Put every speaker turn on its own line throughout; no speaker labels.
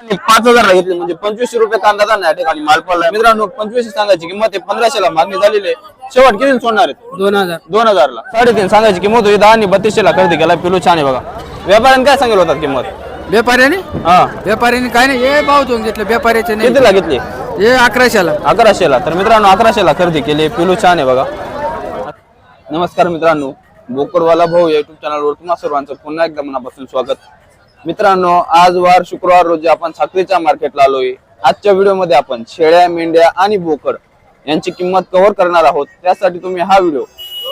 आणि पाच हजारला घेतली. म्हणजे पंचवीसशे रुपये कांदा जाणार या ठिकाणी माल पडला मित्रांनो पंचवीसशे सांगायची किंमत आहे. पंधराशेला मागणी झालेली आहे. शेवट किती सोडणार आहेत
दोन हजार.
दोन हजारला. साडेतीन सांगायची किंमत होती. दहा आणि बत्तीसशेला खरेदी केला. पिलू छान आहे बघा. व्यापाऱ्याने काय सांगितलं होतात किंमत?
व्यापाऱ्याने?
हा.
व्यापाऱ्याने काय नाही. हे भाव देऊन घेतलं. व्यापाऱ्याचे नाही.
कितीला घेतली?
हे अकराशेला.
अकराशेला. तर मित्रांनो अकराशेला खरेदी केली. पिलू छान आहे बघा. नमस्कार मित्रांनो. बोकरवाला भाऊ युट्यूब चॅनलवर तुम्हा सर्वांचं पुन्हा एकदा मनापासून स्वागत. मित्रांनो आज वार शुक्रवार रोजी आपण साखरेच्या मार्केटला आलोय. आजच्या व्हिडिओमध्ये आपण शेळ्या मेंढ्या आणि बोकड यांची किंमत कव्हर करणार आहोत. त्यासाठी तुम्ही हा व्हिडिओ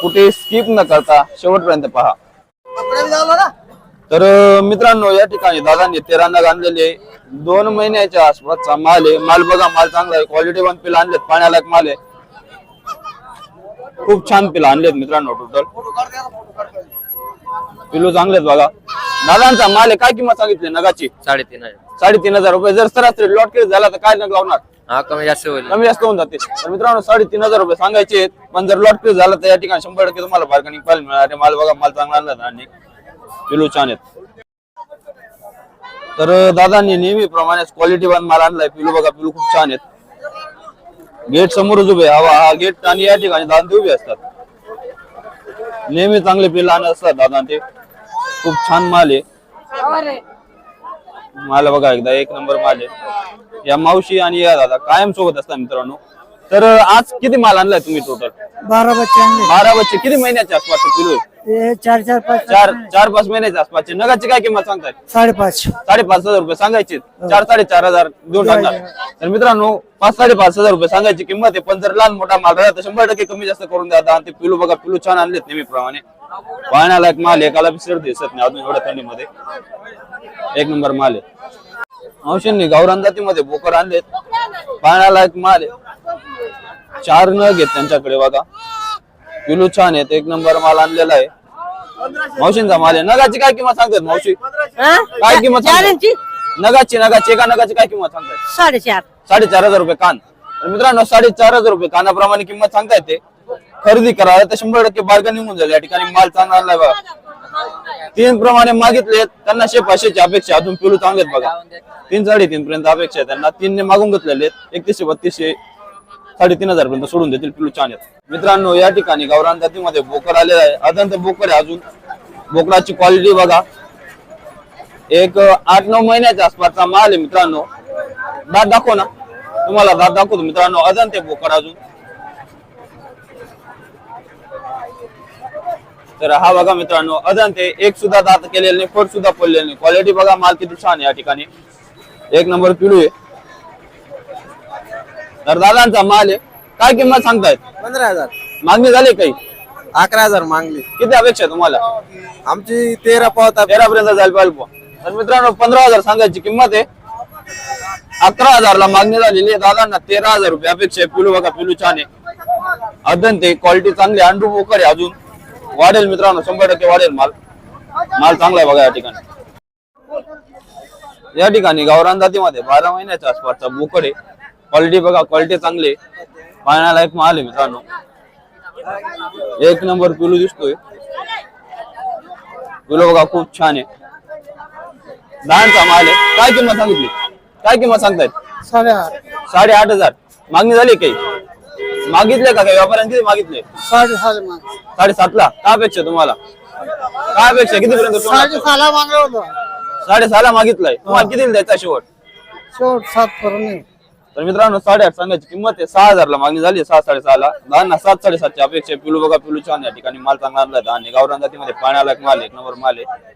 कुठे स्किप न करता शेवटपर्यंत पहा. तर मित्रांनो या ठिकाणी दादांनी तेरा नग आणलेले दोन महिन्याच्या आसपासचा माल आहे. माल बघा माल चांगला आहे. क्वालिटी पण पिला आणलेत. पाण्यालायक माल आहे. खूप छान पिला आणलेत मित्रांनो टोटल पिलू चांगलेत बघा. दादांचा माल आहे काय किंमत सांगितली नगाची?
साडेतीन हजार.
साडेतीन हजार रुपये. जर सरासरी लॉट केली झाला तर काय नग लावणार?
हा कमी जास्त होईल.
कमी जास्त होऊन जाते. तर मित्रांनो साडेतीन हजार रुपये सांगायचे आहेत. पण जर लॉट केली झाला तर या ठिकाणी शंभर टक्के तुम्हाला बार्गनिंग पाहायला मिळणार आहे. माल बघा माल चांगला आणला आणि पिलू छान आहेत. तर दादांनी नेहमीप्रमाणे क्वालिटी वन माल आणलाय. पिलू बघा पिलू खूप छान आहेत. गेट समोरच उभे हवा हा गेट आणि या ठिकाणी दादा उभे असतात. नेहमी चांगले पिल्ला आणत असतात दादा ते खूप छान माल आहे. माल बघा एकदा एक नंबर माल आहे. या मावशी आणि या दादा कायम सोबत असतात मित्रांनो. तर आज किती माल आणलाय तुम्ही टोटल
बारा बच्चे
बारा बच्चे. किती महिन्याच्या आसपास पिलू आहे?
हे चार चार पाच.
चार चार पाच महिन्याच्या आसपासचे. नगाची काय किंमत सांगताय?
साडेपाच.
साडेपाच हजार रुपये सांगायचे. चार साडेचार हजार देऊन टाकणार. तर मित्रांनो पाच साडेपाच हजार रुपये सांगायची किंमत आहे पण जर लहान मोठा माल राहिला तर शंभर टक्के कमी जास्त करून द्या. आणि ते पिलू बघा पिलू छान आणलेत नेहमीप्रमाणे. पाहण्याला एक माल आहे एकाला विसर दिसत नाही अजून एवढ्या थंडीमध्ये. एक नंबर माल आहे. औषधी गावरान जातीमध्ये बोकर आणलेत. पाहण्याला एक माल आहे. चार नग आहेत त्यांच्याकडे बघा. पिलू छान आहेत एक नंबर माल आणलेला आहे. मावशींचा माल आहे. नगाची काय किंमत सांगतात मावशी? काय किंमत? नगाची नगाची एका नगाची काय किंमत सांगताय
साडेचार.
साडेचार हजार रुपये कान. तर मित्रांनो साडेचार हजार रुपये कानाप्रमाणे किंमत सांगता येते खरेदी करायला तर शंभर टक्के बार्गनिंग होऊन जाईल या ठिकाणी माल चांगला आला बघा. तीन प्रमाणे मागितले त्यांना शे पाचशेची अपेक्षा अजून पिलू चांगले आहेत बघा. तीन साडेतीन पर्यंत अपेक्षा आहे त्यांना. तीनने मागून घेतलेले एकतीसशे बत्तीसशे साडेतीन हजार पर्यंत सोडून देतील पिलू छान आहेत. मित्रांनो या ठिकाणी गावरान जातीमध्ये बोकर आलेला आहे अदंत बोकर आहे अजून. बोकराची क्वालिटी बघा. एक आठ नऊ महिन्याच्या आसपासचा माल आहे मित्रांनो. दात दाखव ना. तुम्हाला दात दाखवतो मित्रांनो. अजून ते बोकर अजून. तर हा बघा मित्रांनो अजून ते एक सुद्धा दात केलेले नाही फट सुद्धा पडलेले नाही. क्वालिटी बघा माल किती छान या ठिकाणी. एक नंबर पिलू आहे. तर दादांचा माल आहे. काय किंमत सांगतायत?
पंधरा हजार.
मागणी झाली काही?
अकरा हजार मागली
किती अपेक्षा आहे तुम्हाला?
आमची तेरा पावता
तेरा पर्यंत जायला पाहिजे बुवा. तर मित्रांनो पंधरा हजार सांगायची किंमत आहे. अकरा हजारला मागणी झालेली आहे. दादांना तेरा हजार रुपये अपेक्षा आहे. पिलू बघा पिलू छान आहे. अदन ते क्वालिटी चांगली आहे, अंडू बोकर आहे अजून. वाढेल मित्रांनो शंभर टक्के वाढेल माल. माल चांगला आहे बघा या ठिकाणी. या ठिकाणी गावरान जातीमध्ये बारा महिन्याच्या आसपासचा बोकड आहे. क्वालिटी बघा क्वालिटी चांगली आहे. पाहण्याला एक माल आहे मित्रांनो. एक नंबर पिलू दिसतोय. पिलू बघा खूप छान आहे. दहाचा माल आहे. काय किंमत सांगितली? काय किंमत सांगतायत?
साडेआठ.
साडे आठ हजार. मागणी झाली काही मागितले का काही? व्यापाऱ्यांनी किती मागितले?
साडेसात माग
साडेसातला काय अपेक्षा तुम्हाला? काय अपेक्षा कितीपर्यंत सोडणार?
साडेसहाला होतं.
साडेसहाला मागितलंय. तुम्हाला किती द्यायचा शेवट?
शेवट सात करून
तर मित्रांनो साडेआठ सांगायची किंमत आहे. सहा हजारला मागणी झाली सहा साडेसहाला दहा सात साडेसातची अपेक्षा आहे. पिलू बघा पिलू छान या ठिकाणी माल चांगला आणलाय. आणि गावरान जातीमध्ये पाण्याला एक माल आहे, एक नंबर माल आहे.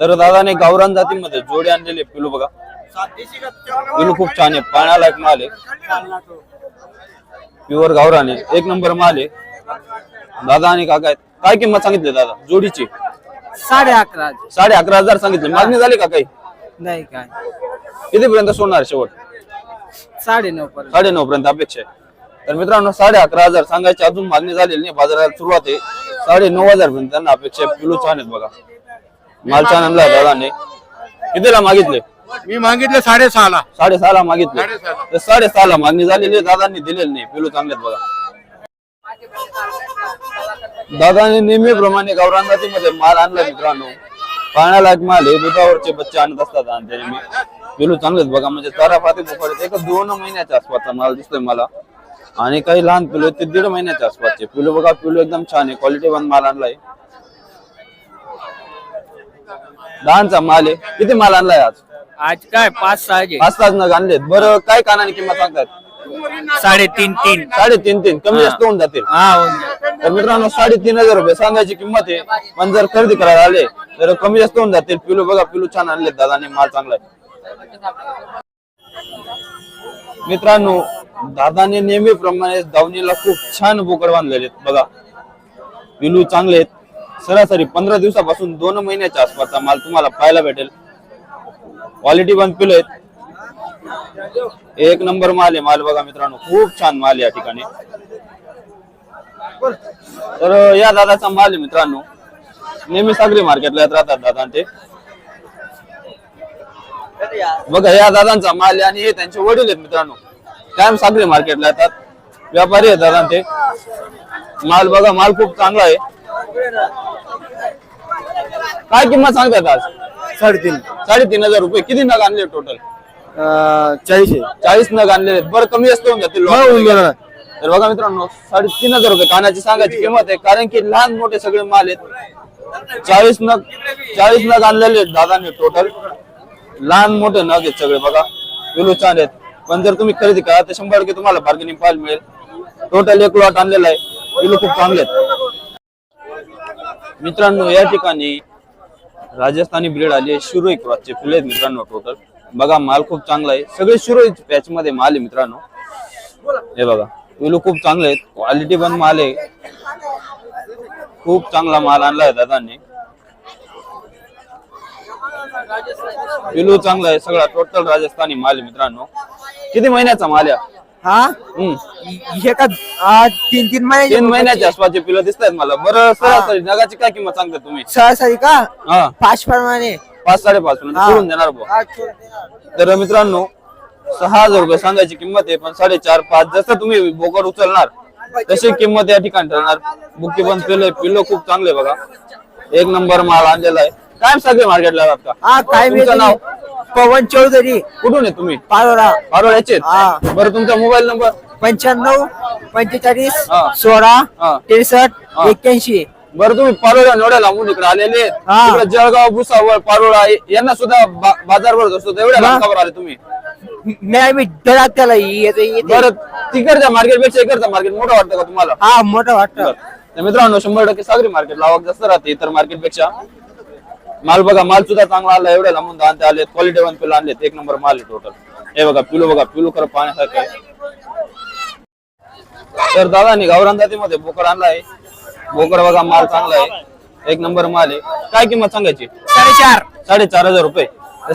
तर दादाने गावरान जातीमध्ये जोडे आणलेले पिलू बघा. पिलू खूप छान आहे. पाण्याला एक माल आहे. प्युअर गावरान एक नंबर माल आहे. दादा आणि काका आहेत. काय किंमत सांगितली दादा? जोडीची?
साडे अकरा
साडे अकरा हजार सांगितले. मागणी झाली का काही?
नाही काय.
कितीपर्यंत सोडणार शेवट?
साडे नऊ पर्यंत.
साडे नऊ पर्यंत अपेक्षा आहे. तर मित्रांनो साडे अकरा हजार सांगायची अजून मागणी झालेली नाही. बाजारात सुरुवात आहे. साडे नऊ हजार पर्यंत त्यांना अपेक्षा आहे. पिलू छान आहेत बघा. माल छान आणला दादाने. कितीला मागितले?
मी मागितलं साडेसहाला.
साडेसहाला मागितले. तर साडेसहाला मागणी झालेली आहे, दादांनी दिलेली नाही पिलू चांगले बघा. दादाने नेहमीप्रमाणे गावरान जातीमध्ये माल आणला मित्रांनो. पाण्याला एक माल आहे दुधावरचे बच्चे आणत असतात आणि त्याने मी पिलू चांगलेच बघा म्हणजे चारा पाती एक दोन महिन्याच्या आसपासचा माल दिसतोय मला. आणि काही लहान पिलू आहेत ते दीड महिन्याच्या आसपासचे. पिलू बघा पिलू एकदम छान आहे क्वालिटी वन माल आणलाय. लहानचा माल आहे. किती माल आणलाय आज?
आज काय? पाच सहा
पाच तास नग आणलेत. बरं काय कानाने किंमत सांगतात?
साडेतीन तीन.
साडेतीन तीन. कमी जास्त होऊन जातील.
हा होऊन जाईल.
तर मित्रांनो साडेतीन हजार रुपये सांगायची किंमत आहे. पण जर खरेदी करायला आले तर कमी जास्त होऊन जातील. पिलू बघा पिलू छान आणले दादाने. माल चांगला आहे. मित्रांनो दादाने नेहमीप्रमाणे दावणीला खूप छान बोकड बांधलेले आहेत. बघा पिलू चांगले आहेत. सरासरी पंधरा दिवसापासून दोन महिन्याच्या आसपासचा माल तुम्हाला पाहायला भेटेल. क्वालिटी पण पिलू आहेत. एक नंबर माल आहे माल बघा मित्रांनो. खूप छान माल या ठिकाणी. तर या दादाचा माल आहे मित्रांनो. नेहमी सागरी मार्केटला येत राहतात दादा ते. बघा या दादांचा माल आहे आणि हे त्यांचे वडील आहेत मित्रांनो. कायम सागरी मार्केटला येतात. व्यापारी आहेत दादा ते. माल बघा माल खूप चांगला आहे. काय किंमत सांगतात आज?
साडेतीन.
साडेतीन हजार रुपये. किती नग आणले टोटल
चाळीस
चाळीस नग आणलेले आहेत. बरं कमी जास्त होऊन जातील तर बघा मित्रांनो साडेतीन हजार रुपये. कानाची सांगायची किंमत आहे. कारण की लहान मोठे सगळे माल आहेत. चाळीस नग चाळीस नग आणलेले आहेत दादाने टोटल लहान मोठे नग आहेत सगळे बघा. पिलू छान आहेत. पण जर तुम्ही खरेदी करा तर शंभर टक्के तुम्हाला बार्गेनिंग पाहायला मिळेल. टोटल एक लॉट आणलेला आहे. पिलू खूप चांगले आहेत. मित्रांनो या ठिकाणी राजस्थानी ब्रीड आली शिरोई क्रॉसचे फुले आहेत मित्रांनो टोटल बघा माल खूप चांगला आहे. सगळे शिरोई पॅच मध्ये माल आहे मित्रांनो. हे बघा पिलू खूप चांगले आहेत. क्वालिटी पण माल आहे. खूप चांगला माल आणलाय दादांनी. पिलू चांगला आहे. सगळा टोटल राजस्थानी माल आहे मित्रांनो. किती महिन्याचा माल आहे
हा. हे का तीन तीन महिने
तीन महिन्याच्या आसपासचे पिलं दिसत आहेत मला. बरं सरासरी नगाची काय किंमत सांगता तुम्ही?
सरासरी का?
हा.
पाच प्रमाणे.
पाच साडेपाच पर्यंत
हा.
सोडून देणार बुवा. तर मित्रांनो सहा हजार रुपये सांगायची किंमत आहे पण साडेचार पाच जसं तुम्ही बोकड उचलणार तशी किंमत या ठिकाणी ठरणार. बुक्की पण पिल्लो पिल्लो खूप चांगले बघा. एक नंबर माल आणलेला आहे. काय सगळे मार्केटला जातात
हा काय मी
तुमचं नाव?
पवन चौधरी
कुठून आहे तुम्ही
पारोरा
पारोळ्याचे
हा.
बरं तुमचा मोबाईल नंबर
पंच्याण्णव पंचेचाळीस
हा.
सोळा. त्रेसष्ट. एक्क्याऐंशी
बरं तुम्ही पारोळ्या नोड्या लांबून इकडे आलेले आहेत.
हा.
इकडे जळगाव भुसावळ पारोळा यांना सुद्धा बा- बाजार भरत असतो एवढ्या
हा.
आले तुम्ही
मी आम्ही दरात त्याला येते येते
बरं तिकडच्या मार्केटपेक्षा इकडचं मार्केट मोठं वाटतं का तुम्हाला
हा मोठं वाटतं.
तर मित्रांनो शंभर टक्के सागरी मार्केट आवक जास्त राहते इतर मार्केटपेक्षा माल बघा माल सुद्धा चांगला आला एवढ्या लांबून दान आले क्वालिटी वन पिलो आणलेत एक नंबर माल आहे टोटल हे बघा पिलू बघा पिलू खरं पाहण्यासारखं आहे. तर दादानी गावरान जातीमध्ये बोकड आणलाय बोकड बघा माल चांगला आहे. एक नंबर माल आहे. काय किंमत सांगायची?
साडेचार.
साडेचार हजार रुपये.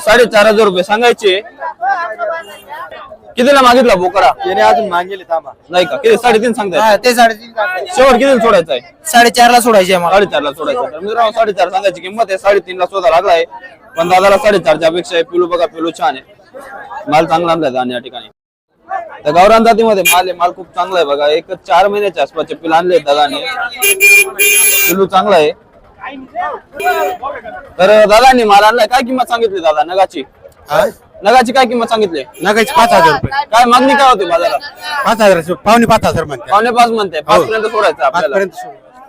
साडेचार हजार रुपये सांगायचे. कितीला मागितला बोकडा
त्याने अजून मागेले थांबा.
नाही का? किती? साडेतीन सांगताय
हा, ते साडेतीन.
शेवट किती सोडायचा आहे?
साडेचार ला सोडायचे मला
साडेचार ला सोडायचं तर मित्रांनो साडेचार सांगायची किंमत आहे. साडेतीन ला शोधा लागलाय पण दादाला साडेचारच्या अपेक्षा आहे. पिलू बघा पिलू छान आहे. माल चांगला आणलाय दाने या ठिकाणी. तर गावरान जातीमध्ये माल आहे. माल खूप चांगला आहे बघा. एक चार महिन्याच्या आसपासचे पिलं आणले दादाने. पिलू चांगला आहे. तर दादानी माल आणलाय. काय किंमत सांगितली दादा? नगाची. नगाची काय किंमत सांगितली?
नगाचे पाच हजार रुपये.
काय मागणी काय होती बाजारात?
पाच हजार पावणे पाच हजार म्हणते.
पावणे पाच म्हणते. पाच पर्यंत सोडायचं आपल्याला.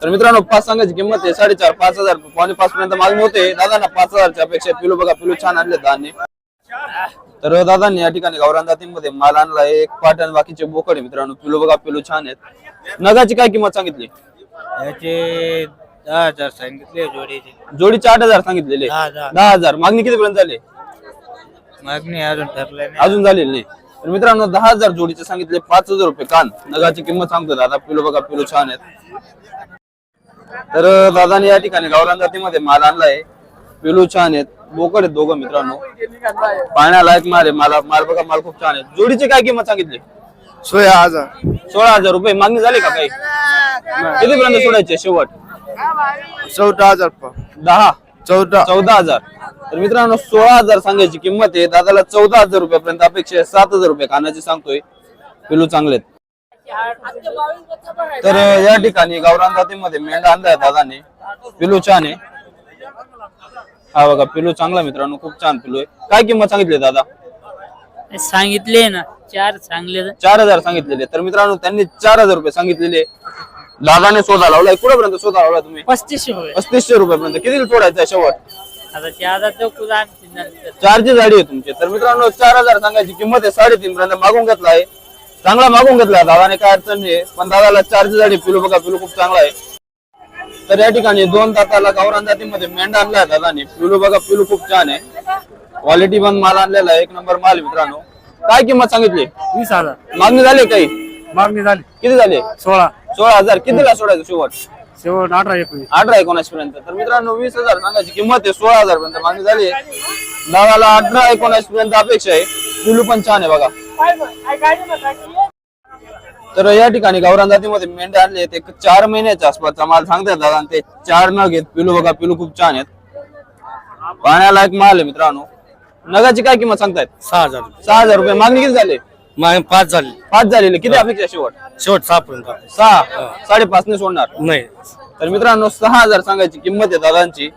तर मित्रांनो पाच सांगायची किंमत आहे साडेचार पाच हजार पावणे पाच पर्यंत मागणी होते. दादांना पाच हजारच्या अपेक्षा पिलू बघा पिलू छान आणले दादांनी तर दादांनी या ठिकाणी गावरान जातीमध्ये माल आणला. एक पाटण बाकीचे बोकड आहे मित्रांनो. पिलू बघा पिलू छान आहेत. नगाची काय किंमत सांगितली?
याचे दहा हजार सांगितले जोडीचे.
जोडीचे आठ हजार सांगितलेले.
दहा हजार.
दहा हजार. मागणी किती पर्यंत झाली?
मागणी अजून ठरलं नाही.
अजून झालेली नाही. तर मित्रांनो दहा हजार जोडीचे सांगितले पाच हजार रुपये कान. नगाची किंमत सांगतो दादा पिलू बघा पिलू छान आहेत. तर दादाने या ठिकाणी गावरान जातीमध्ये माल आणलाय. पिलू छान आहेत. बोकड आहेत दोघं मित्रांनो. पाहण्यालायक माल आहे. माल माल बघा माल खूप छान आहे जोडीची काय किंमत सांगितली?
सोळा हजार.
सोळा हजार रुपये. मागणी झाली का काही? किती पर्यंत सोडायचे? शेवट?
चौदा हजार
दहा.
चौदा.
चौदा हजार. तर मित्रांनो सोळा हजार सांगायची किंमत आहे. दादाला चौदा हजार रुपयापर्यंत अपेक्षा आहे. सात हजार रुपये कानाची सांगतोय. पिलू चांगलेत तर या ठिकाणी गावरान जातीमध्ये मेंढा आणलाय दादाने. पिलू छान आहे. हा बघा पिलू चांगला मित्रांनो. खूप छान पिलू आहे. काय किंमत सांगितली दादा?
सांगितले ना चार चांगले
चार हजार सांगितलेले. तर मित्रांनो त्यांनी चार हजार रुपये सांगितलेले. दादाने शोधा लावलाय कुठेपर्यंत शोधा लावला तुम्ही?
पस्तीसशे रुपये.
पस्तीसशे रुपयापर्यंत. किती सोडायचं आहे शेवट?
आता ते आता तो कुठं आणतील नंतर
चारची झाडी आहे तुमची. तर मित्रांनो चार हजार सांगायची किंमत आहे साडेतीन पर्यंत मागून घेतला आहे. चांगला मागून घेतला दादाने काय अडचण नाही पण दादाला चारची झाडी पिलू बघा पिलू खूप चांगला आहे. तर या ठिकाणी दोन दाताला गावरान जातीमध्ये मेंढा आणलाय दादाने. पिलू बघा पिलू खूप छान आहे. क्वालिटी पण माल आणलेला आहे. एक नंबर माल आहे मित्रांनो. काय किंमत सांगितली?
वीस हजार.
मागणी झाली काही?
मागणी झाली.
किती झाले?
सोळा.
सोळा हजार. कितीला सोडायचं शेवट?
शेवट अठरा एकोणीस.
अठरा एकोणीस पर्यंत तर मित्रांनो वीस हजार सांगायची किंमत आहे सोळा हजार पर्यंत मागणी झाली आहे. दादाला अठरा एकोणीस पर्यंत अपेक्षा आहे. पिलू पण छान आहे बघा. तर या ठिकाणी गावरान जातीमध्ये मेंढ्या आणले ते चार महिन्याच्या आसपासचा माल सांगतात दादा आणि ते चार न घेत पिलू बघा पिलू खूप छान आहेत. पाहण्यालायक माल आहे मित्रांनो. नगाची काय किंमत सांगतायत?
सहा हजार.
सहा हजार रुपये. मागणी किती झाले?
पाच झाली.
पाच झालेले. किती अपेक्षा शेवट?
शेवट सहा पर्यंत.
सहा? साडेपाच ने सोडणार.
नाही.
तर मित्रांनो सहा हजार सांगायची किंमत आहे दादांची.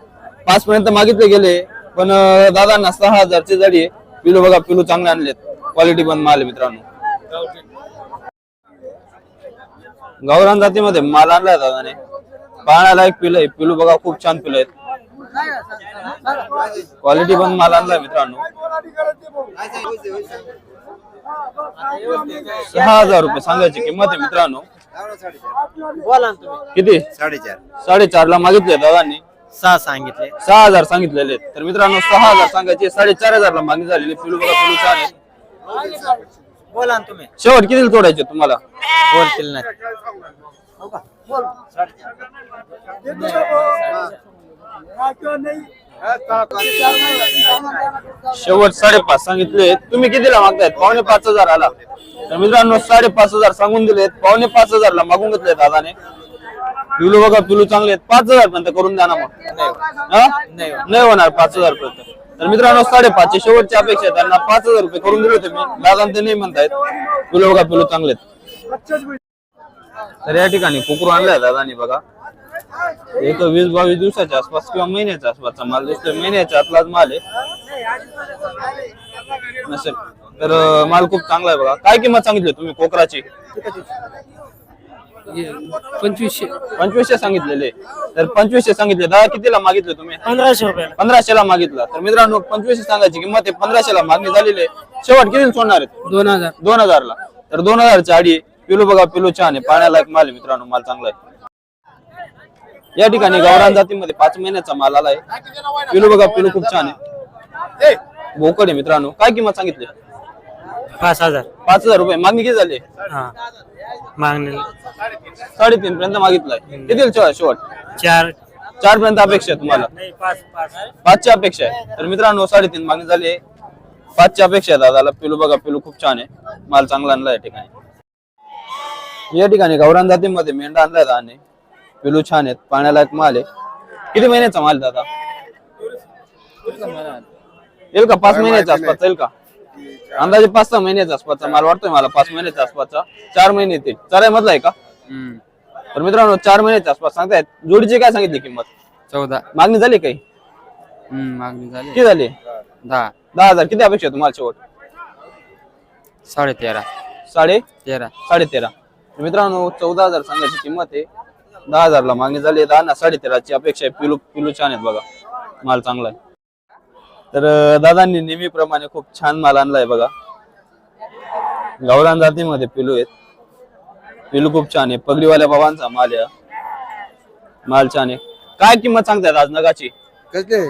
पाच पर्यंत मागितले गेले पण अं, दादांना सहा हजारची जडी आहे. पिलू बघा पिलू चांगले आणलेत. क्वालिटी पण माल आहे मित्रांनो. गावरान जातीमध्ये माल आणलाय दादाने. पाहण्याला एक पिलं आहे. पिलू बघा खूप छान पिलं आहेत. क्वालिटी पण माल आणलाय मित्रांनो. सहा हजार रुपये सांगायची किंमत आहे मित्रांनो. किती?
साडेचार.
साडेचार ला मागितले दादांनी.
सहा सांगितले.
सहा हजार सांगितलेले आहेत. तर मित्रांनो सहा हजार सांगायचे साडेचार हजार ला मागणी झालेली पिलू बघा पिलू छान आहे.
बोला ना तुम्ही.
शेवट किती तोडायचे तुम्हाला?
बोलतील ना.
शेवट साडेपाच सांगितले. तुम्ही कितीला मागतायत? पावणे पाच हजार आला तर मित्रांनो साडेपाच हजार सांगून दिलेत. पावणे पाच हजार ला मागून घेतले दादाने. पिलू बघा पिलू चांगले आहेत. पाच हजार पर्यंत करून द्या ना मग. नाही होणार पाच हजार पर्यंत तर मित्रांनो साडेपाचशे शेवटची अपेक्षा आहे. त्यांना पाच हजार रुपये करून दिले तुम्ही दादा ते नाही म्हणतायत. पिलू बघा पिलू चांगले आहेत. तर या ठिकाणी कुकरू आणलाय दादानी बघा. एक वीस बावीस दिवसाच्या आसपास किंवा महिन्याच्या आसपासचा माल दिसतोय. महिन्याच्या आतलाच माल आहे. नसेल. तर माल खूप चांगला आहे बघा. काय किंमत सांगितली तुम्ही कोकराची?
पंचवीसशे.
पंचवीसशे सांगितलेले. तर पंचवीसशे सांगितले. दादा कितीला मागितले तुम्ही?
पंधराशे रुपये
पंधराशे ला मागितला. तर मित्रांनो पंचवीसशे सांगायची किंमत आहे. पंधराशे ला मागणी झालेली आहे. शेवट किती सोडणार आहेत
दोन हजार.
दोन हजारला. तर दोन हजारची आडी. पिलू बघा पिलू छान आहे. पाण्यालायक माल आहे मित्रांनो. माल चांगला आहे. या ठिकाणी गावरान जातीमध्ये पाच महिन्याचा माल आलाय. पिलू बघा पिलू खूप छान आहे. भोकड आहे मित्रांनो. काय किंमत सांगितली?
पाच हजार.
पाच हजार रुपये. मागणी किती झाली?
हा. मागणी
साडेतीन पर्यंत मागितलाय. किती शेवट?
चार.
चार पर्यंत अपेक्षा आहे तुम्हाला.
नाही पाच पाच.
पाचची अपेक्षा आहे. तर मित्रांनो साडेतीन मागणी झाली आहे. पाचची अपेक्षा आहे दादाला. पिलू बघा पिलू खूप छान आहे. माल चांगला आणला या ठिकाणी. या ठिकाणी गावरान जातीमध्ये मेंढा आणलाय दादाने. पिलू छान आहेत पाण्याला एक माल आहे. किती महिन्याचा माल दादा? येईल का? पाच महिन्याच्या आसपास येईल का? अंदाजे पाच सहा महिन्याच्या आसपासचा माल वाटतोय मला पाच महिन्याच्या आसपासचा. चार महिने येतील. चार मधला आहे का? तर मित्रांनो चार महिन्याच्या आसपास सांगतायत. जोडीची काय सांगितली किंमत?
चौदा.
मागणी झाली काही?
मागणी झाली.
किती झाली?
दहा.
दहा हजार. किती अपेक्षा तुम्हाला शेवट?
साडे तेरा
साडे
तेरा.
साडे तेरा मित्रांनो चौदा हजार सांगायची किंमत आहे. दहा हजारला मागणी झाली आहे. दहा ना साडे तेराची अपेक्षा आहे. पिलू पिलू छान आहेत बघा. माल चांगला आहे. तर दादांनी नेहमीप्रमाणे खूप छान माल आणलाय बघा. गावरान जातीमध्ये पिलू आहेत. पिलू खूप छान आहे. पगडीवाल्या बाबांचा माल आहे हा. माल छान आहे. काय किंमत सांगतायत आज नगाची?
कसले?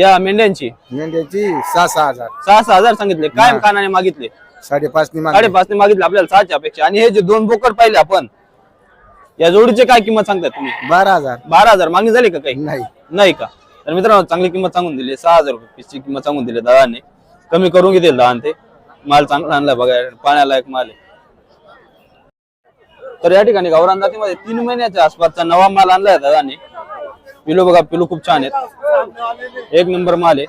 या मेंढ्यांची.
मेंढ्याची सहा सहा हजार.
सहा सहा हजार सांगितले. काय कानाने मागितले?
साडेपाच
साडेपाच ने मागितले आपल्याला सहाच्या अपेक्षा. आणि हे जे दोन बोकड पाहिले आपण या जोडीचे काय किंमत सांगताय तुम्ही?
बारा हजार.
बारा हजार. मागणी झाली का काही?
नाही.
नाही का? तर मित्रांनो चांगली किंमत सांगून दिली. सहा हजार रुपये किंमत सांगून दिली दादाने. कमी करून घेतील दहा ते. माल चांगला आणलाय बघा. पाण्याला एक माल आहे. तर या ठिकाणी गावरान जातीमध्ये तीन महिन्याच्या आसपासचा नवा माल आणलाय दादाने. पिलू बघा पिलू खूप छान आहेत. एक नंबर माल आहे.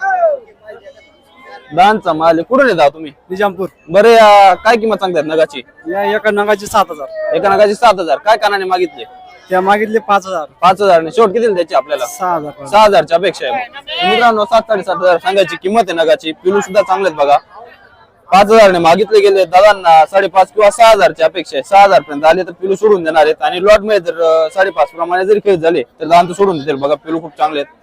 दानचा माल आहे. कुठून येता तुम्ही?
निजामपूर.
बरे या काय किंमत सांगतात नगाची?
या एका नगाची सात हजार.
एका नगाची सात हजार. काय कानाने मागितले?
त्या मागितले पाच हजार.
पाच हजार शेवट किती द्यायची आपल्याला?
सहा हजार
सहा हजारची अपेक्षा आहे. मित्रांनो सात साडेसात हजार सांगायची किंमत आहे नगाची. पिलू सुद्धा चांगले आहेत बघा. पाच हजारने मागितले गेले. दादांना साडेपाच किंवा सहा हजारची अपेक्षा आहे. सहा हजार पर्यंत आले तर पिलू सोडून देणार आहेत. आणि लॉटमध्ये जर अं, साडेपाच प्रमाणे जरी खेळ झाले तर दादा सोडून देतील. बघा पिलू खूप चांगले आहेत.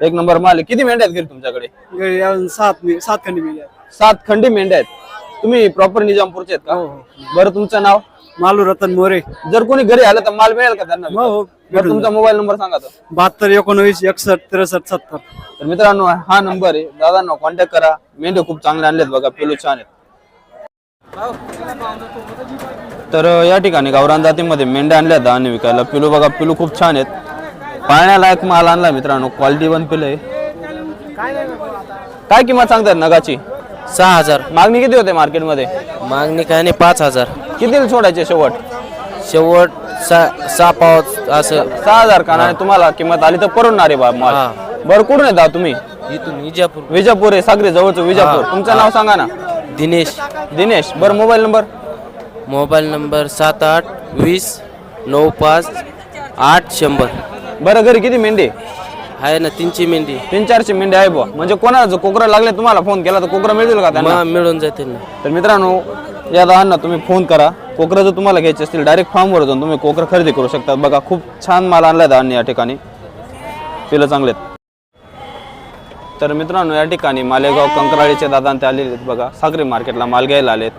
एक नंबर माल आहे. किती मेंढ्या आहेत घरी तुमच्याकडे?
गडी अजून सात मी सात खंडी मिळाल्या
सात खंडी मेंढ्या आहेत. तुम्ही प्रॉपर निजामपूरचे आहेत का? बरं तुमचं नाव?
मालू रतन मोरे.
जर कोणी घरी आलं तर माल मिळेल का त्यांना?
हो, हो.
बरं तुमचा मोबाईल नंबर सांगा तर.
बहात्तर एकोणवीस एकसष्ट त्रेसष्ट सत्तर.
तर मित्रांनो हा नंबर आहे. दादांना कॉन्टॅक्ट करा. मेंढे खूप चांगले आणलेत बघा. पिलू छान आहेत. तर या ठिकाणी गावरान जातीमध्ये मेंढ्या आणल्या आहेत आणि विकायला पिलू बघा. पिलू खूप छान आहेत. पाळण्यालायक माल आणला मित्रांनो. क्वालिटी वन पिलं आहे काय किंमत सांगतात नगाची?
सहा हजार.
मागणी किती होते मार्केटमध्ये?
मागणी काय नाही पाच हजार.
किती सोडायचे शेवट?
शेवट सहा पाव असं.
सहा हजार का नाही? तुम्हाला किंमत आली तर परवडणार आहे बा माल. बरं कुठून येतात तुम्ही?
इथून विजापूर.
विजापूर आहे सागरी जवळचं विजापूर. तुमचं नाव सांगा ना.
दिनेश.
दिनेश. बरं मोबाईल नंबर?
मोबाईल नंबर सात आठ वीस नऊ पाच आठ शंभर.
बरं घरी किती मेंढी?
आहे ना तीनची मेंढी.
तीन चारशे मेंढी आहे बुवा. म्हणजे कोणाला जर कोकरा लागले तुम्हाला फोन केला तर कोकरा मिळतील का त्यांना?
मग मिळून जाते ना.
तर मित्रांनो या दहांना तुम्ही फोन करा. कोकरा जर तुम्हाला घ्यायचे असतील डायरेक्ट फार्मवर जाऊन तुम्ही कोकरा खरेदी करू शकता. बघा खूप छान माल आणलाय दहांनी या ठिकाणी. पिलं चांगलेत. तर मित्रांनो या ठिकाणी मालेगाव कंकराळीचे दादा ते आलेले आहेत बघा. सागरी मार्केटला माल घ्यायला आलेत.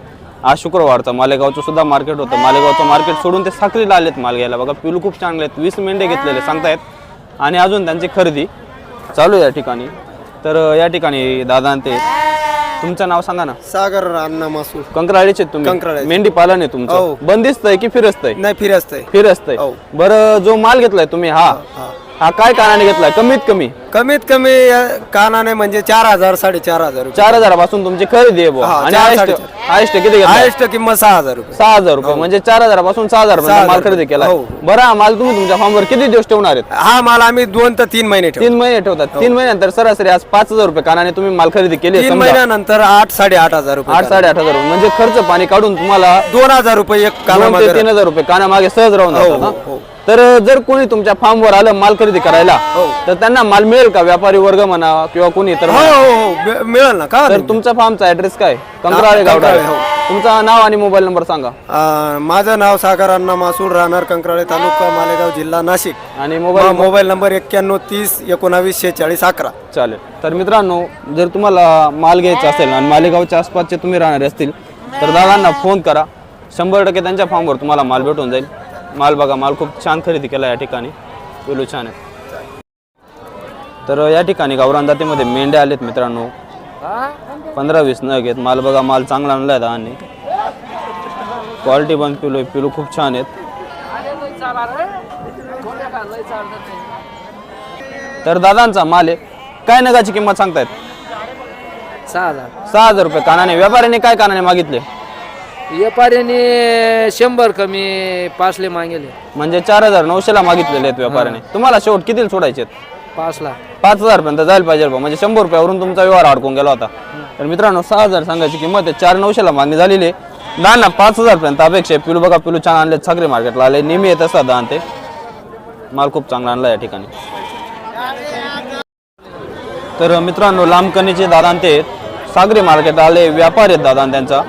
आज शुक्रवारचा मालेगावचं सुद्धा मार्केट होतं. मालेगावचं मार्केट सोडून ते साखरीला आलेत माल घ्यायला बघा पिलू खूप चांगले आहेत. वीस मेंढे घेतलेले सांगतायत. आणि अजून त्यांची खरेदी. चालू आहे या ठिकाणी. तर या ठिकाणी दादा ते. तुमचं नाव सांगा ना.
सागर अण्णा मासूर.
कंकराळीचे तुम्ही.
कंकराळीचे.
मेंढी पालन आहे तुमचं.
हो.
बंदिस्त आहे की फिरस्त आहे?
नाही फिरस्त आहे.
फिरस्त आहे.
हो.
बरं जो माल घेतलाय तुम्ही हा हा. काय कारणाने घेतलाय? कमीत कमी.
कमीत कमी अ, कानाने म्हणजे चार हजार साडेचार हजार रुपये.
चार हजारापासून तुमची खरेदी आहे बुवा.
हा,
आणि
चार,
हायस्ट
साडेचार.
हायस्ट किती घेतलाय?
हायस्ट किंमत सहा हजार रुपये.
सहा हजार रुपये. म्हणजे चार हजारापासून सहा हजार
सहा
पर्यंत माल
हजार
खरेदी केला
हो.
बरं हा माल तुम्ही तुमच्या फार्मवर किती दिवस ठेवणार आहेत?
हा माल आम्ही दोन तर तीन महिने
तीन महिने ठेवतात. तीन महिन्यानंतर सरासरी आज पाच हजार रुपये कानाने तुम्ही माल खरेदी केली
तीन
समजा.
महिन्यानंतर आठ साडेआठ हजार रुपये
आठ साडेआठ हजार रुपये. म्हणजे खर्च पाणी काढून तुम्हाला
दोन हजार रुपये एक
दोन
कानामागे
ते तीन हजार रुपये काना मागे सहज राहून
हो,
जातात
हो. हो.
तर जर कोणी तुमच्या फार्मवर आलं माल खरेदी करायला
हो.
तर त्यांना माल मिळेल का? व्यापारी वर्ग म्हणा किंवा कोणी तर
हो. हो हो. मि- मिळेल ना? का
तर तुमचा फार्मचा ऍड्रेस काय? कंकराळे गावडा.
कंकराळे, हो.
तुमचं नाव आणि मोबाईल नंबर सांगा.
माझं नाव सागर अण्णा मासूर राहणार कंकराळे तालुका मालेगाव जिल्हा नाशिक.
आणि मोबाईल
मा- मोबाईल नंबर एक्क्याण्णव तीस एकोणावीस शेहेचाळीस अकरा.
चालेल. तर मित्रांनो जर तुम्हाला माल घ्यायचा असेल आणि मालेगावच्या आसपासचे तुम्ही राहणारे असतील तर दादांना फोन करा. शंभर टक्के त्यांच्या फार्मवर तुम्हाला माल भेटून जाईल. माल बघा माल खूप छान खरेदी केला या ठिकाणी. पिलू छान आहे. तर या ठिकाणी गावरान जातीमध्ये मेंढ्या आलेत मित्रांनो. पंधरा वीस न घेत माल बघा माल चांगला आणलाय दहानी क्वालिटी पण पिलू आहे. पिलू खूप छान आहेत. तर दादांचा माल आहे. काय नगाची किंमत सांगतायत?
सहा हजार.
सहा हजार रुपये. कानाने व्यापाऱ्याने काय कानाने मागितले?
व्यापाऱ्याने शंभर कमी पाचले मागेले.
म्हणजे चार हजार नऊशेला मागितलेले आहेत व्यापाऱ्याने. तुम्हाला शेवट किती सोडायचे आहेत?
पाचला
पाच हजार पर्यंत जायला पाहिजे बा. म्हणजे शंभर रुपयावरून तुमचा व्यवहार अडकून गेला होता. तर मित्रांनो सहा हजार सांगायची किंमत आहे. चार नऊशेला मागणी झालेली आहे. दहा ना पाच हजार पर्यंत अपेक्षा आहे. पिलू बघा पिलू छान आणले सागरी मार्केटला आले. नेहमी येत असतात दहा ते. माल खूप चांगला आणला या ठिकाणी. तर मित्रांनो लांबकणीचे दादा ते सागरी मार्केट आले. व्यापारी आहेत दादा त्यांचा.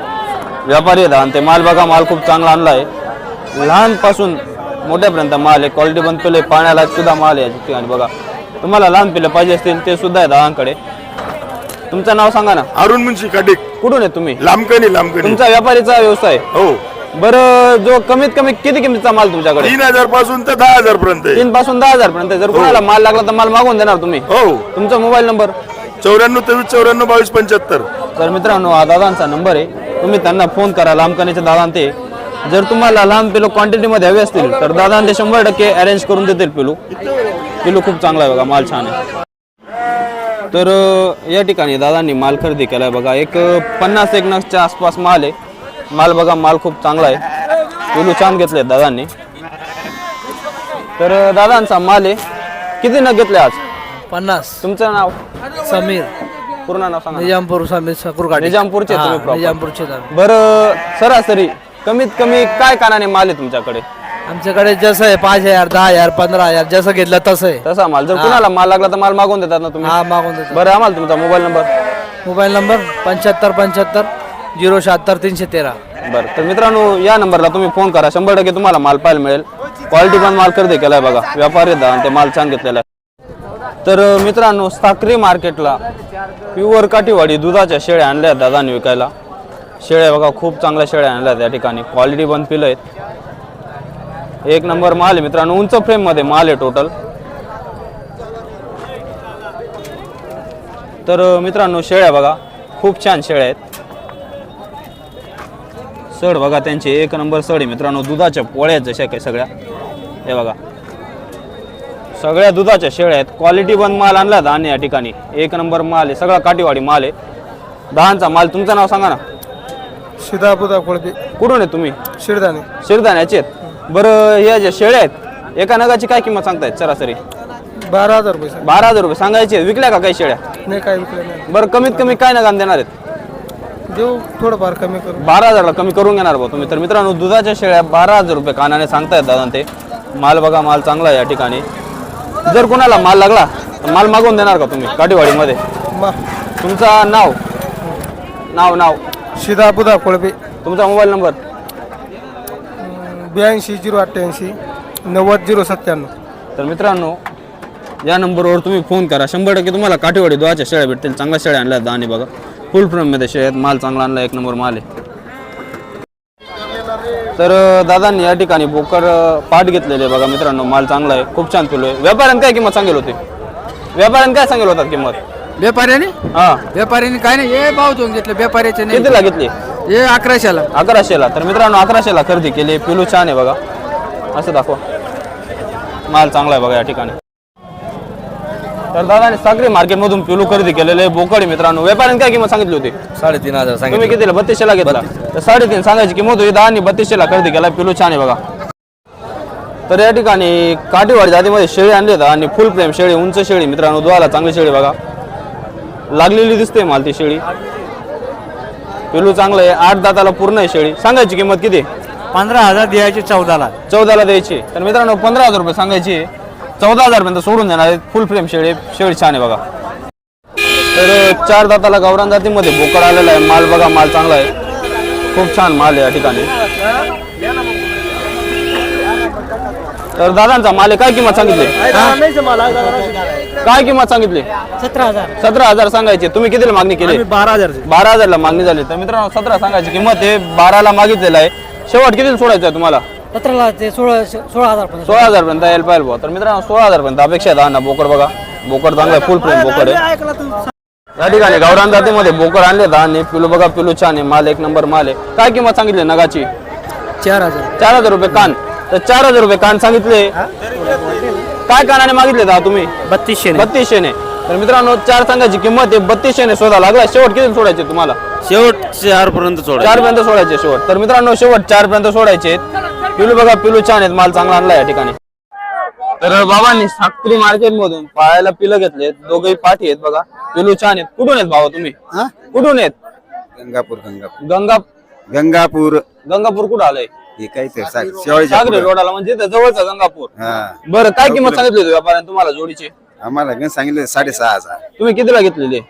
व्यापारी आहेत दादा ते माल बघा माल खूप चांगला आणला आहे लहानपासून मोठ्यापर्यंत माल आहे. क्वालिटी पण पिले पाण्याला सुद्धा माल आहे. ठिकाणी बघा तुम्हाला लहान पिलं पाहिजे असतील ते सुद्धा आहे दादांकडे तुमचं नाव सांगा ना.
अरुण मुंशी काटिक
कुठून आहे तुम्ही?
लांबकणी लांबकणी.
तुमचा व्यापारीचा व्यवसाय
हो.
बरं जो कमीत कमी किती किमतीचा माल तुमच्याकडे?
तीन हजारपासून तर दहा हजार पर्यंत आहे.
तीन पासून दहा हजार पर्यंत जर कोणाला माल लागला तर माल मागून देणार तुम्ही.
हो.
तुमचा मोबाईल नंबर?
चौऱ्याण्णव तेवीस चौऱ्याण्णव बावीस पंच्याहत्तर.
तर मित्रांनो हा दादांचा नंबर आहे. तुम्ही त्यांना फोन करा लांबकणीचे दादा ते जर तुम्हाला लहान पिलो क्वांटिटीमध्ये हवे असतील तर दादा ते शंभर टक्के अरेंज करून देतील पिलू. पिलू खूप चांगला आहे बघा माल छान आहे. तर या ठिकाणी दादांनी माल खरेदी केलाय बघा एक पन्नास एक नगच्या आसपास माल आहे. माल बघा माल खूप चांगला आहे. पिलू छान घेतले दादांनी. तर दादांचा माल आहे. किती नग घेतले आज?
पन्नास.
तुमचं नाव?
समीर.
पूर्ण नाव सांगा
निजामपूर सकुरगाडी
निजामपूरचे तुम्ही proper.
निजामपूरचे.
बरं सरासरी कमीत कमी काय कानाने माल आहे तुमच्याकडे?
आमच्याकडे जसं आहे पाच हजार दहा हजार पंधरा हजार जसं घेतलं तसं आहे.
तसा माल. जर कुणाला माल लागला तर माल मागून देतात ना तुम्ही?
हा मागून देतो
बरं आम्हाला तुमचा मोबाईल नंबर.
मोबाईल नंबर पंच्याहत्तर पंच्याहत्तर झिरो शहात्तर तीनशे तेरा.
बरं तर मित्रांनो या नंबरला तुम्ही फोन करा. शंभर टक्के तुम्हाला माल पाहायला मिळेल. क्वालिटी पण माल खरेदी केलाय बघा. व्यापारी आणि ते माल छान घेतलेला आहे. तर मित्रांनो साक्री मार्केटला प्युअर काठीवाडी दुधाच्या शेळ्या आणल्या आहेत दादाने विकायला. शेळ्या बघा खूप चांगल्या शेळ्या आणल्या आहेत ठिकाणी. क्वालिटी पण पिलं आहेत. एक नंबर माल आहे मित्रांनो उंच फ्रेममध्ये माल आहे टोटल तर मित्रांनो शेळ्या बघा खूप छान शेळ्या आहेत. सड बघा त्यांचे एक नंबर सड आहे मित्रांनो दुधाच्या पोळ्या आहेत जशा काही सगळ्या. हे बघा. सगळ्या दुधाच्या शेळ्या आहेत. क्वालिटी पण माल आणला धान या ठिकाणी. एक नंबर माल आहे. सगळा काठीवाडी माल आहे. दहाचा माल तुमचं नाव सांगा ना.
शिदापुदा कोळपे.
कुठून आहे तुम्ही?
शिरदाणे.
शिरदाण्याचे आहेत. बरं या ज्या शेळ्या आहेत एका नगाची काय किंमत सांगतायत सरासरी?
बारा हजार रुपये
बारा हजार रुपये. सांगायचे आहेत. विकल्या का काही शेळ्या?
नाही काय विकलं नाही.
बरं कमीत कमी काय नगान देणार आहेत?
देऊ थोडंफार कमी करू.
बारा हजारला कमी करून घेणार भाऊ तुम्ही. तर मित्रांनो दुधाच्या शेळ्या बारा हजार रुपये कानाने सांगतायत दादा ते माल बघा माल चांगला आहे या ठिकाणी. जर कोणाला माल लागला तर माल मागवून देणार का तुम्ही काठीवाडीमध्ये?
मा
तुमचा नाव? नाव नाव.
शिदापुदा कोळपे.
तुमचा मोबाईल नंबर?
ब्याऐंशी झिरो अठ्ठ्याऐंशी नव्वद झिरो सत्त्याण्णव.
तर मित्रांनो या नंबरवर तुम्ही फोन करा. शंभर टक्के तुम्हाला काठीवाडी दुधाच्या शेळ्या भेटतील. चांगल्या शेळ्या आणल्या दाणे बघा. फुल फ्रेममध्ये शेळ्या आहेत. माल चांगला आणला एक नंबर माल आहे. तर दादांनी या ठिकाणी बोकर पाठ घेतलेले बघा मित्रांनो. माल चांगला आहे खूप छान पिलो आहे. व्यापाऱ्याने काय किंमत सांगेल होते? व्यापाऱ्याने काय सांगेल होतात किंमत?
व्यापाऱ्याने?
हा.
व्यापाऱ्याने काय नाही हे भाव देऊन घेतले व्यापाऱ्याचे नाही.
कितीला घेतली?
हे अकराशेला.
अकराशेला. तर मित्रांनो अकराशेला खरेदी केली पिलू छान आहे बघा. असं दाखवा. माल चांगला आहे बघा या ठिकाणी. तर दादाने सागरी मार्केटमधून पिलू खरेदी केलेले आहे बोकडी मित्रांनो व्यापाऱ्याने काय किंमत सांगितली होती?
साडेतीन हजार
तुम्ही कितीला? बत्तीसशेला घेतला. तर साडेतीन सांगायची किंमत होती दहा आणि बत्तीसशेला खरेदी केला. पिलू छान आहे बघा. तर या ठिकाणी काठीवाडी जातीमध्ये शेळी आणली आहेत आणि फुल प्रेम शेळी उंच शेळी मित्रांनो दुधाला चांगली शेळी बघा. लागलेली दिसते माल ती शेळी. पिलू चांगलं आहे आठ दाताला पूर्ण आहे शेळी. सांगायची किंमत किती?
पंधरा हजार द्यायचे चौदाला.
चौदाला द्यायची. तर मित्रांनो पंधरा हजार रुपये सांगायची चौदा हजार पर्यंत सोडून देणार आहेत. फुल फ्रेम शेळी शेळी छान आहे बघा. तर चार दाताला गावरान जातीमध्ये बोकड आलेला आहे. माल बघा माल चांगला आहे. खूप छान माल आहे या ठिकाणी. तर दादांचा माल आहे. काय किंमत सांगितली? काय किंमत सांगितली?
सतरा हजार.
सतरा हजार सांगायचे. तुम्ही कितीला मागणी केली?
बारा हजार
बारा हजारला मागणी झाली. तर मित्रांनो सतरा सांगायची किंमत आहे. बाराला मागितलेलं आहे. शेवट किती सोडायचं आहे तुम्हाला?
सतराला ते सोळा सोळा हजार पर्यंत.
सोळा हजार पर्यंत यायला पाहिजे बुवा. तर मित्रांनो सोळा हजार पर्यंत अपेक्षा आहे ना बोकड बघा. बोकड चांगला फुल फ्रेम बोकड आहे. या ठिकाणी गावरान जातीमध्ये बोकड आणले आणि पिलू बघा पिलू छान आहे. माल एक नंबर माल आहे. काय किंमत सांगितली नगाची?
चार हजार.
चार हजार रुपये कान. तर चार हजार रुपये कान सांगितले. काय कानाने मागितले दा तुम्ही?
बत्तीसशे
बत्तीसशे ने तर मित्रांनो चार सांगायची किंमत आहे. बत्तीसशे ने शोधा लागला. शेवट किती सोडायचे तुम्हाला?
शेवट चार पर्यंत
चार पर्यंत सोडायचे शेवट. तर मित्रांनो शेवट चार पर्यंत सोडायचे आहेत. पिलू बघा पिलू छान आहेत माल चांगला आणला या ठिकाणी. तर बाबांनी साक्री मार्केट मधून पाळायला पिलं घेतले दोघही पाठी आहेत बघा. पिलू छान आहेत. कुठून आहेत भावा तुम्ही? कुठून आहेत?
गंगापूर गंगापूर.
गंगा
गंगापूर.
गंगापूर कुठं आलंय?
हे काय ते शेवाळीच्या
सागरी रोडाला म्हणजे इथं जवळचा गंगापूर.
हा.
बरं काय किंमत सांगितली होती व्यापाऱ्याने तुम्हाला जोडीची?
आम्हाला गण सांगितले साडेसहा हजार.
तुम्ही कितीला घेतलेली?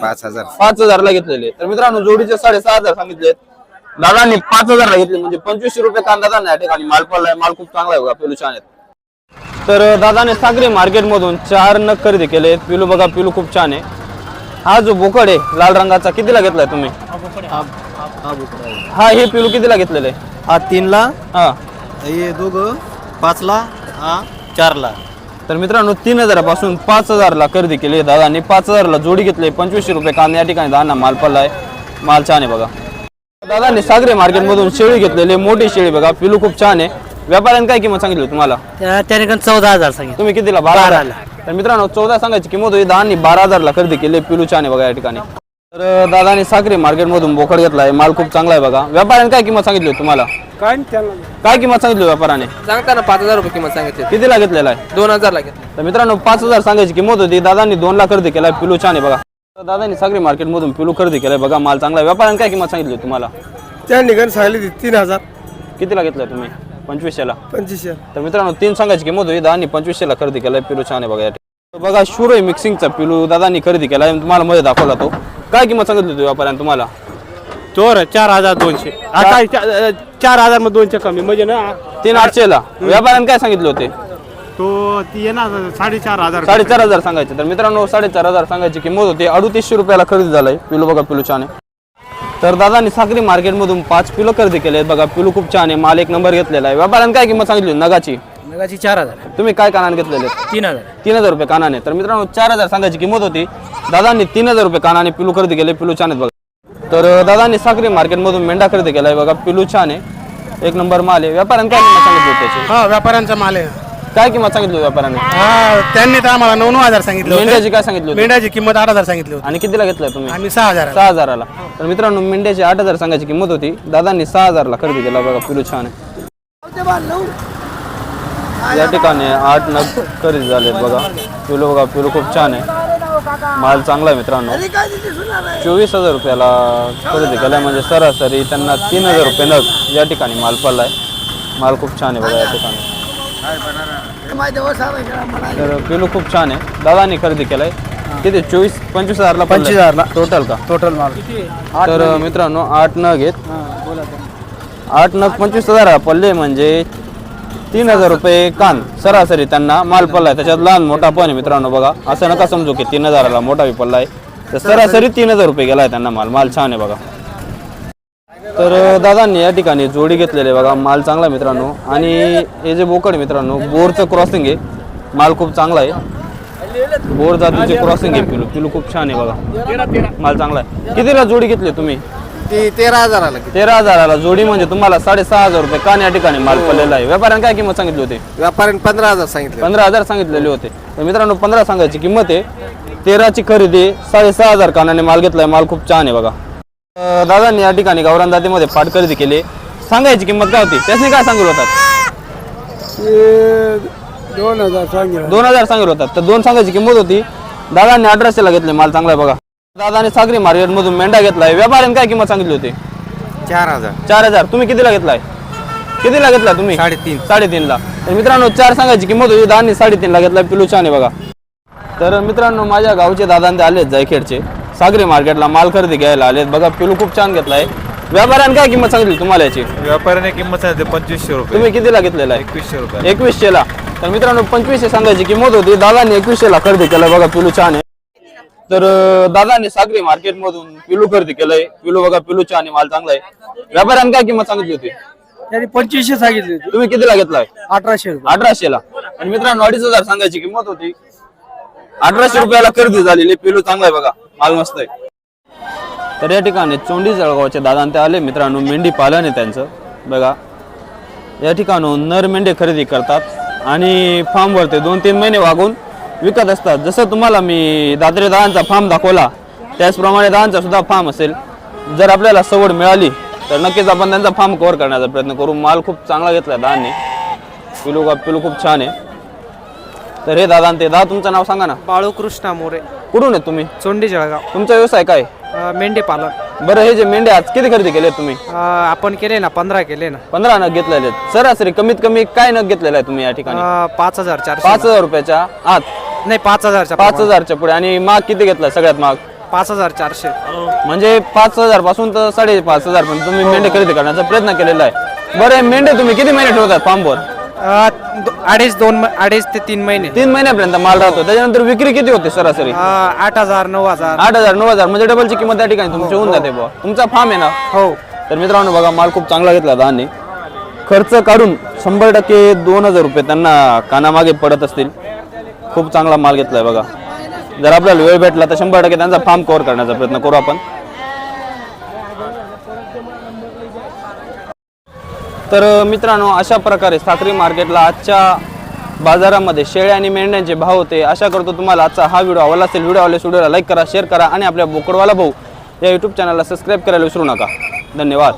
पाच हजार.
पाच हजारला घेतलेले. तर मित्रांनो जोडीचे साडेसहा हजार सांगितलेत. दादांनी पाच हजारला घेतले म्हणजे पंचवीसशे रुपये कांदा दादा या ठिकाणी माल पडलाय माल खूप चांगला आहे बघा पिलू छान आहेत. तर दादाने सागरी मार्केटमधून चार नग खरेदी केले पिलू बघा पिलू खूप छान आहे. हा जो बोकड आहे लाल रंगाचा कितीला घेतलाय तुम्ही? हा हे पिलू कितीला घेतलेले?
हा तीनला.
हा.
हे दोघं पाचला हा चारला.
तर मित्रांनो तीन हजारापासून पाच हजारला खरेदी केली दादांनी. पाच हजारला जोडी घेतली पंचवीसशे रुपये कांदा या ठिकाणी दाना माल पडलाय. माल छान आहे बघा. दादांनी सागरे मार्केटमधून शेळी घेतलेली आहे, मोठी शेळी बघा. पिलू खूप छान आहे. व्यापाऱ्याने काय किंमत सांगितली तुम्हाला?
त्याने पण चौदा हजार सांगितलं.
तुम्ही कितीला? बारा हजार. तर मित्रांनो चौदा सांगायची किंमत होती. दहा आणि बारा हजारला खरेदी केली. पिलू छान आहे बघा या ठिकाणी. तर अं, दादाने सागरी मार्केटमधून बोकड घेतलाय माल खूप चांगला आहे बघा. व्यापाऱ्याने काय किंमत सांगितली होती तुम्हाला?
काय त्याला.
काय किंमत सांगितली व्यापाऱ्याने?
सांगताना पाच हजार रुपये किंमत सांगितली
कितीला घेतलेला आहे?
दोन हजार घेतले.
तर मित्रांनो पाच हजार सांगायची किंमत होती. दादांनी दोन लाख खरेदी केलाय पिलू छान आहे बघा. दादांनी सागरी मार्केटमधून पिलू खरेदी केलाय. बघा माल चांगला व्यापाऱ्याने काय किंमत सांगितली तुम्हाला?
त्या निघण सांगितली तीन हजार.
कितीला घेतलाय तुम्ही? पंचवीसशेला?
पंचवीसशे.
तर मित्रांनो तीन सांगायची किंमत होती. दहा आणि पंचवीसशेला खरेदी केलाय. पिलू छान आहे बघा या ठिकाणी. बघा शुर आहे मिक्सिंगचा पिलू दादांनी खरेदी केलाय. तुम्हाला मध्ये दाखवला तो. काय किंमत सांगितली होती व्यापाऱ्याने तुम्हाला?
चोर चार हजार दोनशे. चार हजार मग दोनशे कमी. म्हणजे ना
तीन आठशेला. व्यापाऱ्याने काय सांगितले होते?
तो ती आहे ना साडेचार हजार
साडेचार हजार सांगायचे. तर मित्रांनो साडेचार हजार सांगायची किंमत होती. अडुतीसशे रुपयाला खरेदी झालाय. पिलू बघा पिलू छान आहे. तर दादांनी साखरी मार्केटमधून पाच पिलो खरेदी केले बघा पिलू खूप छान आहे. माल एक नंबर घेतलेला आहे. व्यापाऱ्याने काय किंमत सांगितली नगाची.
नगाची चार हजार
तुम्ही काय कानाने घेतलेले
तीन हजार
तीन हजार रुपये कानाने. तर मित्रांनो चार हजार सांगायची किंमत होती. दादांनी तीन हजार रुपये कानाने पिलू खरेदी केले. पिलू छान आहेत बघा. तर दादांनी साखरी मार्केटमधून मेंढा खरेदी केलाय. बघा पिलू छान आहे. एक नंबर माल आहे. व्यापाऱ्याने काय किंमत सांगितली त्याची?
हा व्यापाऱ्यांचा माल आहे.
काय किंमत सांगितली होती व्यापाऱ्याने?
हा त्यांनी तर आम्हाला नऊ नऊ हजार सांगितलं होतं.
मेंढ्याची काय सांगितली होती?
मेंढ्याची किंमत आठ हजार सांगितली होती.
आणि कितीला घेतलाय तुम्ही?
आम्ही सहा हजार
सहा हजाराला. तर मित्रांनो मेंढ्याची आठ हजार सांगायची किंमत होती. दादांनी सहा हजारला खरेदी केला. बघा पिलू छान आहे. या ठिकाणी आठ नग खरेदी झालेत बघा. पिलू बघा पिलू खूप छान आहे. माल चांगला आहे मित्रांनो. चोवीस हजार रुपयाला खरेदी केलाय. म्हणजे सरासरी त्यांना तीन हजार रुपये नग या ठिकाणी माल पडलाय. माल खूप छान आहे बघा या ठिकाणी. तर पिलू खूप छान आहे. दादानी खरेदी केलाय. किती? चोवीस पंचवीस हजारला पंचवीस हजारला. टोटल का?
टोटल माल.
तर मित्रांनो आठ नग आहेत. आठ नग पंचवीस हजार पडले म्हणजे तीन हजार रुपये कान सरासरी त्यांना माल पडलाय. त्याच्यात लहान मोठा पण आहे मित्रांनो बघा. असं नका समजू की तीन हजाराला मोठा बी पडलाय. तर सरासरी तीन हजार रुपये गेलाय त्यांना माल. माल छान आहे बघा. तर दादांनी या ठिकाणी जोडी घेतलेली आहे बघा माल चांगला मित्रांनो. आणि हे जे बोकड मित्रांनो बोरचं क्रॉसिंग आहे. माल खूप चांगला आहे. बोर जातीचे क्रॉसिंग आहे पिलू. पिलू खूप छान आहे बघा. माल चांगला आहे. कितीला जोडी घेतली तुम्ही?
ती तेरा हजाराला
तेरा हजाराला जोडी म्हणजे तुम्हाला साडेसहा हजार रुपये कान या ठिकाणी माल पडलेला आहे. व्यापाऱ्याने काय किंमत सांगितली होती?
व्यापाऱ्याने पंधरा हजार सांगितले.
पंधरा हजार सांगितलेले होते. तर मित्रांनो पंधरा सांगायची किंमत आहे. तेराची खरेदी साडेसहा हजार कानाने माल घेतलाय. माल खूप छान आहे बघा. दादांनी या ठिकाणी गावरान दातीमध्ये फाट खरेदी केली. सांगायची किंमत काय होती? त्याने काय सांगत होतात?
दोन हजार सांगितलं.
दोन हजार सांगत होतात. तर दोन सांगायची किंमत होती. दादांनी अठराशेला घेतले माल चांगला आहे बघा. दादाने सागरी मार्केट मधून मेंढा घेतलाय. व्यापाऱ्याने काय किंमत सांगितली होती?
चार हजार.
चार हजार. तुम्ही कितीला घेतलाय? कितीला घेतला तुम्ही?
साडेतीन.
साडेतीनला. तर मित्रांनो चार सांगायची किंमत होती. दहा साडेतीनला घेतलाय. पिलू छान आहे बघा. तर मित्रांनो माझ्या गावचे दादा ते आलेत जायखेडचे. सागरी मार्केटला माल खरेदी घ्यायला आलेत. बघा पिलू खूप छान घेतलाय. व्यापाऱ्याने काय किंमत सांगितली तुम्हाला याची?
व्यापाऱ्याने किंमत सांगितली पंचवीसशे रुपये.
तुम्ही कितीला घेतलेला आहे?
एकवीसशे रुपये.
एकवीसशेला. तर मित्रांनो पंचवीसशे सांगायची किंमत होती. दादांनी एकवीसशेला खरेदी केलाय. बघा पिलू छान आहे. तर दादांनी सागरी मार्केट मधून पिलू खरेदी केलंय. पिलू बघा पिलू छान आहे. माल चांगला आहे. व्यापाऱ्याने काय किंमत सांगितली होती?
त्यांनी पंचवीसशे सांगितले होते.
तुम्ही कितीला घेतलाय?
अठराशे रुपये.
अठराशेला. आणि मित्रांनो अडीच हजार सांगायची किंमत होती. अठराशे रुपयाला खरेदी झालेली पिलू चांगला आहे बघा. माल मस्त आहे. तर या ठिकाणी चोंडी जळगावचे दादा ते आले. मित्रांनो मेंढी पालन आहे त्यांचं. बघा. या ठिकाणून नर मेंढे खरेदी करतात. आणि फार्मवर ते दोन तीन महिने वागून विकत असतात. जसं तुम्हाला मी दादरे दहांचा फार्म दाखवला त्याचप्रमाणे दहांचा सुद्धा फार्म असेल. जर आपल्याला सवड मिळाली तर नक्कीच आपण त्यांचा फार्म कव्हर करण्याचा प्रयत्न करू. माल खूप चांगला घेतला दहांनी पिलू का पिलू खूप छान आहे. तर हे दादा आणि ते. दादा तुमचं नाव सांगा ना.
बाळू कृष्णा मोरे.
कुठून आहे तुम्ही?
चोंडी जळगाव.
तुमचा व्यवसाय काय?
अ, मेंढे पालन.
बरं हे जे मेंढे आज किती खरेदी केले तुम्ही?
अ, आपण केले ना पंधरा केले ना.
पंधरा नग घेतलेले आहेत. सरासरी कमीत कमी काय नग घेतलेला आहे तुम्ही या ठिकाणी?
अ, पाच हजार चारशे
पाच हजार रुपयाच्या आत.
नाही पाच हजारच्या
पाच. हजारच्या पुढे. आणि माग किती घेतला सगळ्यात माग?
पाच हजार चारशे.
म्हणजे पाच हजारपासून तर साडेपाच हजार पर्यंत तुम्ही मेंढे खरेदी करण्याचा प्रयत्न केलेला आहे. बरं हे मेंढे तुम्ही किती महिने ठेवतात फार्मवर?
अ, दो- अडीच दोन म- अडीच ते तीन महिने.
तीन महिन्यापर्यंत माल राहतो. त्याच्यानंतर विक्री किती होते सरासरी?
अ, आठ हजार नऊ हजार.
आठ हजार नऊ हजार. म्हणजे डबलची किंमत त्या ठिकाणी तुमची होऊन जाते बुवा. तुमचा फार्म आहे ना?
हो.
तर मित्रांनो बघा माल खूप चांगला घेतला दाने खर्च काढून शंभर टक्के दोन हजार रुपये त्यांना कानामागे पडत असतील. खूप चांगला माल घेतलाय बघा. जर आपल्याला वेळ भेटला तर शंभर टक्के त्यांचा फार्म कव्हर करण्याचा प्रयत्न करू आपण. तर मित्रांनो अशा प्रकारे साखरी मार्केटला आजच्या बाजारामध्ये शेळ्या आणि मेंढ्यांचे भाव होते. आशा करतो तुम्हाला आजचा हा व्हिडिओ आवडला असेल व्हिडिओ आवडल्यास व्हिडिओला लाईक करा शेअर करा आणि आपल्या बोकडवाला भाऊ या यूट्यूब चॅनलला सबस्क्राईब करायला विसरू नका. धन्यवाद.